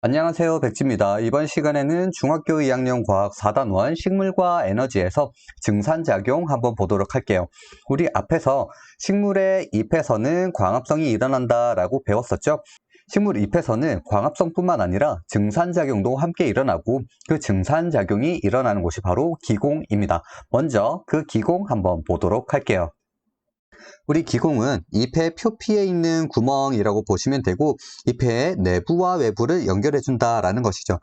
안녕하세요 백지입니다. 이번 시간에는 중학교 2학년 과학 4단원 식물과 에너지에서 증산작용 한번 보도록 할게요. 우리 앞에서 식물의 잎에서는 광합성이 일어난다 라고 배웠었죠. 식물 잎에서는 광합성뿐만 아니라 증산작용도 함께 일어나고 그 증산작용이 일어나는 곳이 바로 기공입니다. 먼저 그 기공 한번 보도록 할게요. 우리 기공은 잎의 표피에 있는 구멍이라고 보시면 되고 잎의 내부와 외부를 연결해 준다라는 것이죠.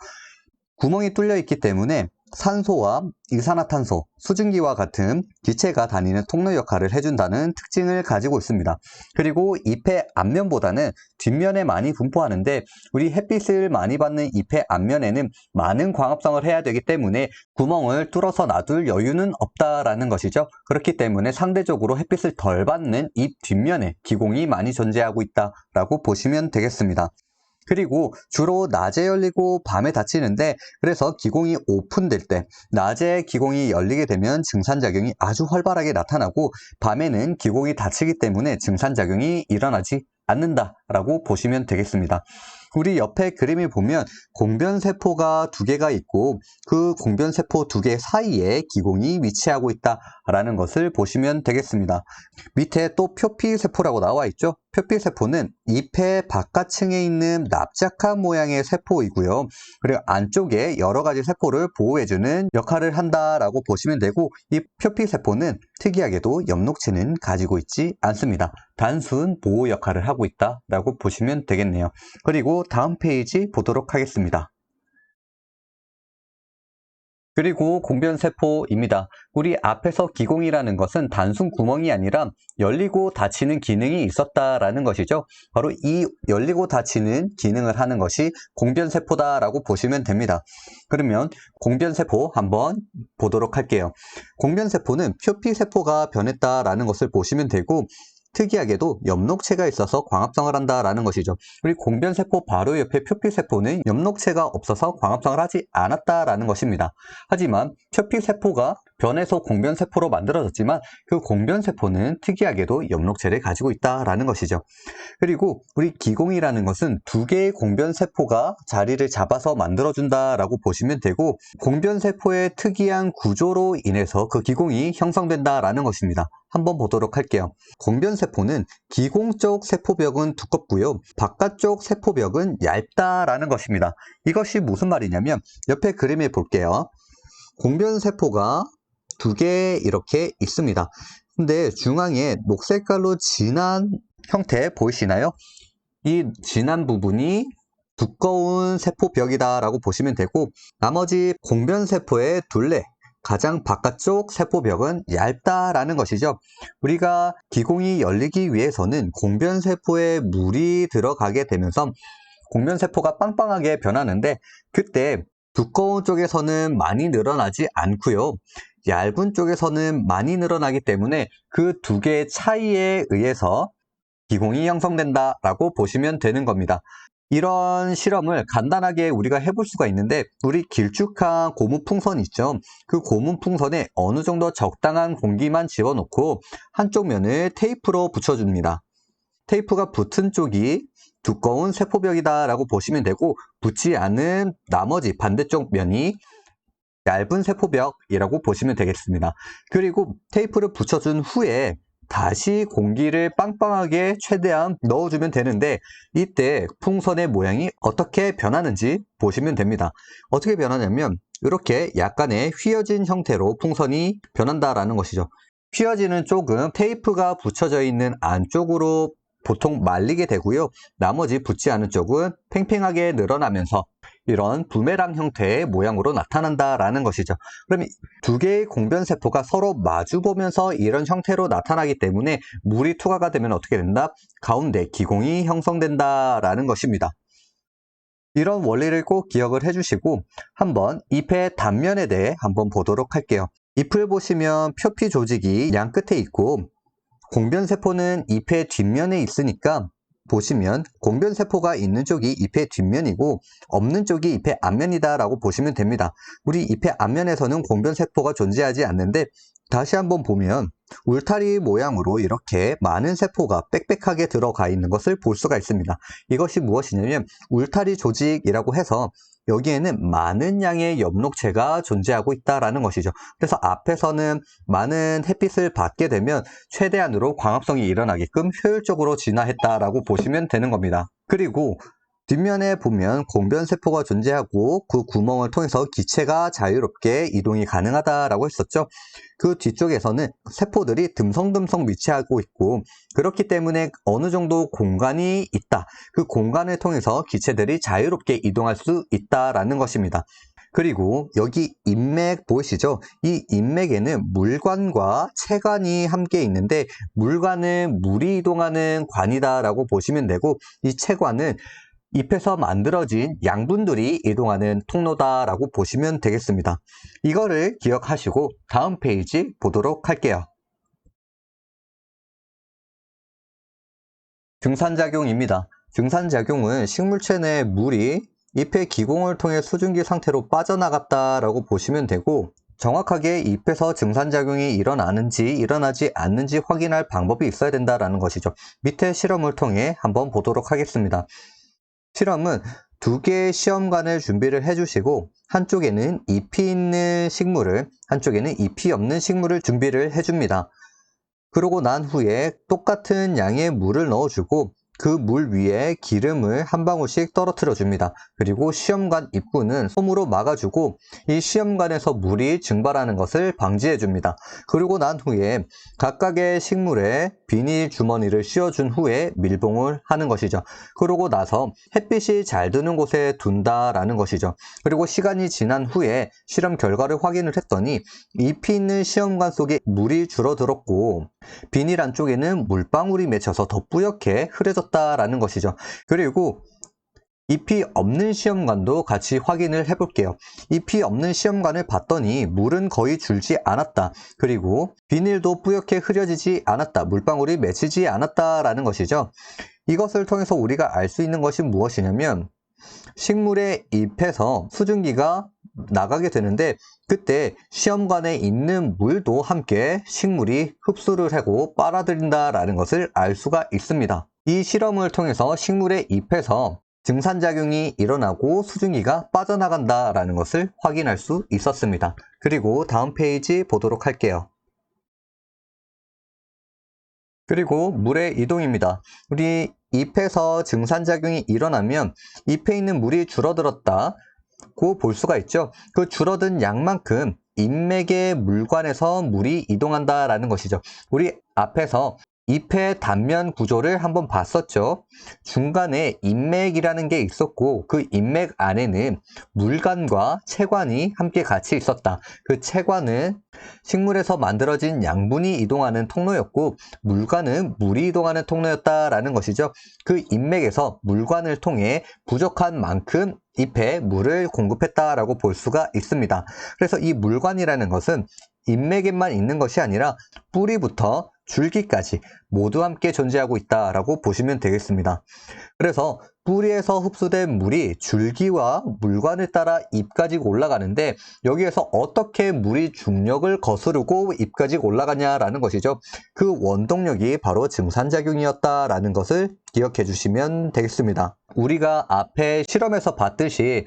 구멍이 뚫려 있기 때문에 산소와 이산화탄소, 수증기와 같은 기체가 다니는 통로 역할을 해준다는 특징을 가지고 있습니다. 그리고 잎의 앞면보다는 뒷면에 많이 분포하는데 우리 햇빛을 많이 받는 잎의 앞면에는 많은 광합성을 해야 되기 때문에 구멍을 뚫어서 놔둘 여유는 없다라는 것이죠. 그렇기 때문에 상대적으로 햇빛을 덜 받는 잎 뒷면에 기공이 많이 존재하고 있다라고 보시면 되겠습니다. 그리고 주로 낮에 열리고 밤에 닫히는데 그래서 기공이 오픈될 때 낮에 기공이 열리게 되면 증산작용이 아주 활발하게 나타나고 밤에는 기공이 닫히기 때문에 증산작용이 일어나지 않는다라고 보시면 되겠습니다. 우리 옆에 그림을 보면 공변세포가 두 개가 있고 그 공변세포 두 개 사이에 기공이 위치하고 있다라는 것을 보시면 되겠습니다. 밑에 또 표피세포라고 나와 있죠. 표피세포는 잎의 바깥층에 있는 납작한 모양의 세포이고요. 그리고 안쪽에 여러 가지 세포를 보호해주는 역할을 한다라고 보시면 되고 이 표피세포는 특이하게도 엽록체는 가지고 있지 않습니다. 단순 보호 역할을 하고 있다라고 보시면 되겠네요. 그리고 다음 페이지 보도록 하겠습니다. 그리고 공변세포입니다. 우리 앞에서 기공이라는 것은 단순 구멍이 아니라 열리고 닫히는 기능이 있었다라는 것이죠. 바로 이 열리고 닫히는 기능을 하는 것이 공변세포다라고 보시면 됩니다. 그러면 공변세포 한번 보도록 할게요. 공변세포는 표피세포가 변했다라는 것을 보시면 되고 특이하게도 엽록체가 있어서 광합성을 한다라는 것이죠. 우리 공변세포 바로 옆에 표피세포는 엽록체가 없어서 광합성을 하지 않았다라는 것입니다. 하지만 표피세포가 변해서 공변세포로 만들어졌지만 그 공변세포는 특이하게도 엽록체를 가지고 있다라는 것이죠. 그리고 우리 기공이라는 것은 두 개의 공변세포가 자리를 잡아서 만들어준다라고 보시면 되고 공변세포의 특이한 구조로 인해서 그 기공이 형성된다라는 것입니다. 한번 보도록 할게요. 공변세포는 기공 쪽 세포벽은 두껍고요. 바깥쪽 세포벽은 얇다라는 것입니다. 이것이 무슨 말이냐면 옆에 그림을 볼게요. 공변세포가 두 개 이렇게 있습니다. 근데 중앙에 녹색깔로 진한 형태 보이시나요? 이 진한 부분이 두꺼운 세포벽이다라고 보시면 되고 나머지 공변세포의 둘레 가장 바깥쪽 세포벽은 얇다라는 것이죠. 우리가 기공이 열리기 위해서는 공변세포에 물이 들어가게 되면서 공변세포가 빵빵하게 변하는데 그때 두꺼운 쪽에서는 많이 늘어나지 않고요. 얇은 쪽에서는 많이 늘어나기 때문에 그 두 개의 차이에 의해서 기공이 형성된다라고 보시면 되는 겁니다. 이런 실험을 간단하게 우리가 해볼 수가 있는데 우리 길쭉한 고무 풍선 있죠 그 고무 풍선에 어느 정도 적당한 공기만 집어넣고 한쪽 면을 테이프로 붙여줍니다 테이프가 붙은 쪽이 두꺼운 세포벽이다 라고 보시면 되고 붙지 않은 나머지 반대쪽 면이 얇은 세포벽이라고 보시면 되겠습니다 그리고 테이프를 붙여준 후에 다시 공기를 빵빵하게 최대한 넣어주면 되는데 이때 풍선의 모양이 어떻게 변하는지 보시면 됩니다. 어떻게 변하냐면 이렇게 약간의 휘어진 형태로 풍선이 변한다라는 것이죠. 휘어지는 쪽은 테이프가 붙여져 있는 안쪽으로 보통 말리게 되고요. 나머지 붙지 않은 쪽은 팽팽하게 늘어나면서 이런 부메랑 형태의 모양으로 나타난다라는 것이죠. 그럼 두 개의 공변세포가 서로 마주보면서 이런 형태로 나타나기 때문에 물이 투과가 되면 어떻게 된다? 가운데 기공이 형성된다라는 것입니다. 이런 원리를 꼭 기억을 해주시고 한번 잎의 단면에 대해 한번 보도록 할게요. 잎을 보시면 표피 조직이 양 끝에 있고 공변세포는 잎의 뒷면에 있으니까 보시면 공변세포가 있는 쪽이 잎의 뒷면이고 없는 쪽이 잎의 앞면이다 라고 보시면 됩니다. 우리 잎의 앞면에서는 공변세포가 존재하지 않는데 다시 한번 보면 울타리 모양으로 이렇게 많은 세포가 빽빽하게 들어가 있는 것을 볼 수가 있습니다. 이것이 무엇이냐면 울타리 조직이라고 해서 여기에는 많은 양의 엽록체가 존재하고 있다라는 것이죠. 그래서 앞에서는 많은 햇빛을 받게 되면 최대한으로 광합성이 일어나게끔 효율적으로 진화했다라고 보시면 되는 겁니다. 그리고 뒷면에 보면 공변세포가 존재하고 그 구멍을 통해서 기체가 자유롭게 이동이 가능하다라고 했었죠. 그 뒤쪽에서는 세포들이 듬성듬성 위치하고 있고 그렇기 때문에 어느 정도 공간이 있다. 그 공간을 통해서 기체들이 자유롭게 이동할 수 있다라는 것입니다. 그리고 여기 인맥 보이시죠? 이 인맥에는 물관과 체관이 함께 있는데 물관은 물이 이동하는 관이다라고 보시면 되고 이 체관은 잎에서 만들어진 양분들이 이동하는 통로다라고 보시면 되겠습니다. 이거를 기억하시고 다음 페이지 보도록 할게요. 증산작용입니다. 증산작용은 식물체 내 물이 잎의 기공을 통해 수증기 상태로 빠져나갔다라고 보시면 되고 정확하게 잎에서 증산작용이 일어나는지 일어나지 않는지 확인할 방법이 있어야 된다는 것이죠. 밑에 실험을 통해 한번 보도록 하겠습니다. 실험은 두 개의 시험관을 준비를 해주시고 한쪽에는 잎이 있는 식물을 한쪽에는 잎이 없는 식물을 준비를 해줍니다. 그러고 난 후에 똑같은 양의 물을 넣어주고 그 물 위에 기름을 한 방울씩 떨어뜨려 줍니다. 그리고 시험관 입구는 솜으로 막아주고 이 시험관에서 물이 증발하는 것을 방지해 줍니다. 그리고 난 후에 각각의 식물에 비닐 주머니를 씌워준 후에 밀봉을 하는 것이죠. 그러고 나서 햇빛이 잘 드는 곳에 둔다라는 것이죠. 그리고 시간이 지난 후에 실험 결과를 확인을 했더니 잎이 있는 시험관 속에 물이 줄어들었고 비닐 안쪽에는 물방울이 맺혀서 더 뿌옇게 흐려졌 다라는 것이죠. 그리고 잎이 없는 시험관도 같이 확인을 해볼게요. 잎이 없는 시험관을 봤더니 물은 거의 줄지 않았다. 그리고 비닐도 뿌옇게 흐려지지 않았다. 물방울이 맺히지 않았다라는 것이죠. 이것을 통해서 우리가 알 수 있는 것이 무엇이냐면 식물의 잎에서 수증기가 나가게 되는데 그때 시험관에 있는 물도 함께 식물이 흡수를 하고 빨아들인다라는 것을 알 수가 있습니다. 이 실험을 통해서 식물의 잎에서 증산작용이 일어나고 수증기가 빠져나간다라는 것을 확인할 수 있었습니다. 그리고 다음 페이지 보도록 할게요. 그리고 물의 이동입니다. 우리 잎에서 증산작용이 일어나면 잎에 있는 물이 줄어들었다고 볼 수가 있죠. 그 줄어든 양만큼 인맥의 물관에서 물이 이동한다라는 것이죠. 우리 앞에서 잎의 단면 구조를 한번 봤었죠. 중간에 인맥이라는 게 있었고 그 인맥 안에는 물관과 체관이 함께 같이 있었다. 그 체관은 식물에서 만들어진 양분이 이동하는 통로였고 물관은 물이 이동하는 통로였다라는 것이죠. 그 인맥에서 물관을 통해 부족한 만큼 잎에 물을 공급했다라고 볼 수가 있습니다. 그래서 이 물관이라는 것은 인맥에만 있는 것이 아니라 뿌리부터 줄기까지 모두 함께 존재하고 있다라고 보시면 되겠습니다. 그래서 뿌리에서 흡수된 물이 줄기와 물관을 따라 잎까지 올라가는데 여기에서 어떻게 물이 중력을 거스르고 잎까지 올라가냐라는 것이죠. 그 원동력이 바로 증산작용이었다라는 것을 기억해 주시면 되겠습니다. 우리가 앞에 실험에서 봤듯이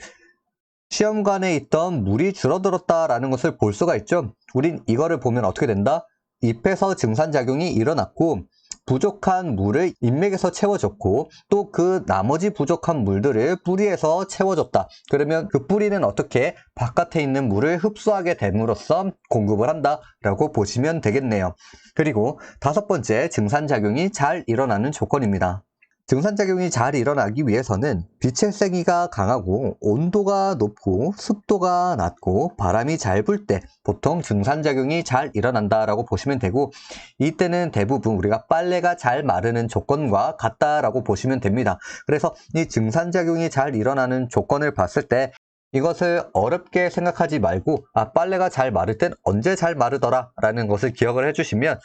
시험관에 있던 물이 줄어들었다라는 것을 볼 수가 있죠. 우린 이거를 보면 어떻게 된다? 잎에서 증산작용이 일어났고 부족한 물을 인맥에서 채워줬고 또 그 나머지 부족한 물들을 뿌리에서 채워줬다. 그러면 그 뿌리는 어떻게 바깥에 있는 물을 흡수하게 됨으로써 공급을 한다라고 보시면 되겠네요. 그리고 다섯 번째 증산작용이 잘 일어나는 조건입니다. 증산작용이 잘 일어나기 위해서는 빛의 세기가 강하고 온도가 높고 습도가 낮고 바람이 잘 불 때 보통 증산작용이 잘 일어난다라고 보시면 되고 이때는 대부분 우리가 빨래가 잘 마르는 조건과 같다라고 보시면 됩니다. 그래서 이 증산작용이 잘 일어나는 조건을 봤을 때 이것을 어렵게 생각하지 말고 아 빨래가 잘 마를 땐 언제 잘 마르더라 라는 것을 기억을 해주시면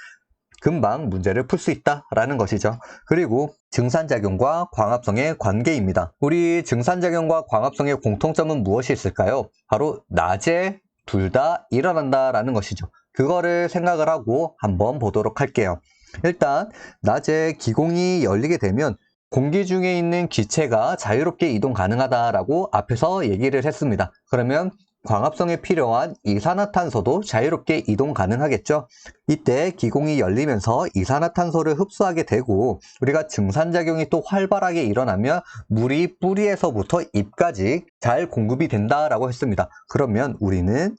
금방 문제를 풀 수 있다라는 것이죠. 그리고 증산작용과 광합성의 관계입니다. 우리 증산작용과 광합성의 공통점은 무엇이 있을까요? 바로 낮에 둘 다 일어난다라는 것이죠. 그거를 생각을 하고 한번 보도록 할게요. 일단 낮에 기공이 열리게 되면 공기 중에 있는 기체가 자유롭게 이동 가능하다라고 앞에서 얘기를 했습니다. 그러면 광합성에 필요한 이산화탄소도 자유롭게 이동 가능하겠죠. 이때 기공이 열리면서 이산화탄소를 흡수하게 되고 우리가 증산작용이 또 활발하게 일어나면 물이 뿌리에서부터 잎까지 잘 공급이 된다라고 했습니다. 그러면 우리는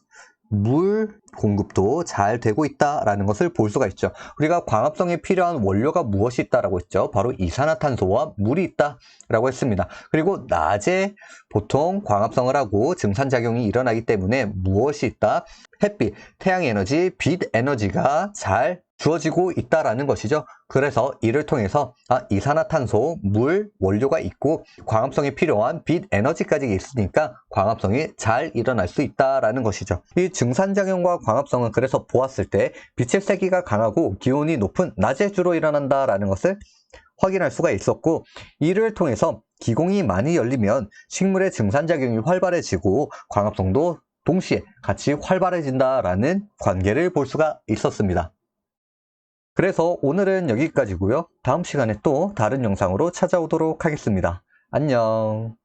물 공급도 잘 되고 있다라는 것을 볼 수가 있죠. 우리가 광합성에 필요한 원료가 무엇이 있다라고 했죠? 바로 이산화탄소와 물이 있다라고 했습니다. 그리고 낮에 보통 광합성을 하고 증산작용이 일어나기 때문에 무엇이 있다? 햇빛, 태양에너지, 빛 에너지가 잘 주어지고 있다라는 것이죠. 그래서 이를 통해서 아, 이산화탄소, 물, 원료가 있고 광합성에 필요한 빛 에너지까지 있으니까 광합성이 잘 일어날 수 있다라는 것이죠. 이 증산작용과 광합성은 그래서 보았을 때 빛의 세기가 강하고 기온이 높은 낮에 주로 일어난다라는 것을 확인할 수가 있었고 이를 통해서 기공이 많이 열리면 식물의 증산작용이 활발해지고 광합성도 동시에 같이 활발해진다라는 관계를 볼 수가 있었습니다. 그래서 오늘은 여기까지고요. 다음 시간에 또 다른 영상으로 찾아오도록 하겠습니다. 안녕.